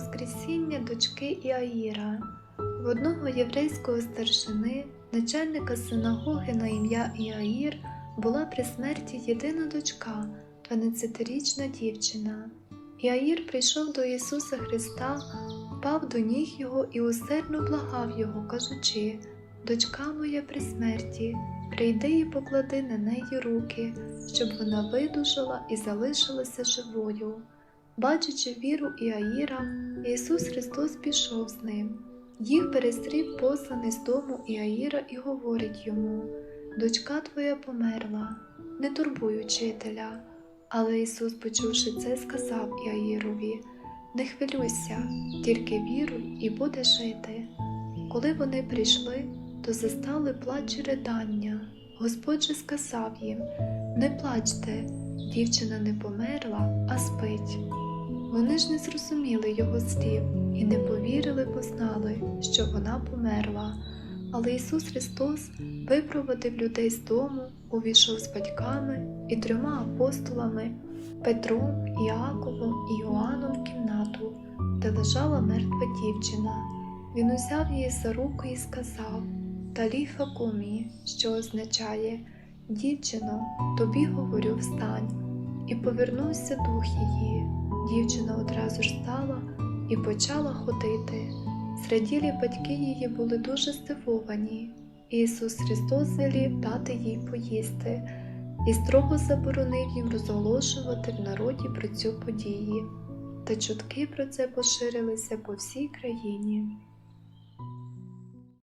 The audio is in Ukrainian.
Воскресіння дочки Іаїра. В одного єврейського старшини, начальника синагоги на ім'я Іаїр, була при смерті єдина дочка, 12-річна дівчина. Іаїр прийшов до Ісуса Христа, впав до ніг Його і усердно благав Його, кажучи: Дочка моя при смерті, прийди і поклади на неї руки, щоб вона видужала і залишилася живою. Бачачи віру Іаїра, Ісус Христос пішов з ним. Їх перестрів посланий з дому Іаїра і говорить йому: Дочка твоя померла, не турбуй учителя. Але Ісус, почувши це, сказав Іаїрові: Не хвилюйся, тільки віруй і буде жити. Коли вони прийшли, то застали плач і ридання. Господь же сказав їм: Не плачте, дівчина не померла, а спить. Вони ж не зрозуміли його слів і не повірили, бо знали, що вона померла. Але Ісус Христос випроводив людей з дому, увійшов з батьками і трьома апостолами Петром, Іаковом і Йоанном в кімнату, де лежала мертва дівчина. Він узяв її за руку і сказав Таліфа кумі, що означає Дівчино, тобі говорю, встань, і повернувся дух її. Дівчина одразу ж стала і почала ходити. Зраділі батьки її були дуже здивовані. Ісус Христос велів дати їй поїсти і строго заборонив їм розголошувати в народі про цю подію. Та чутки про це поширилися по всій країні.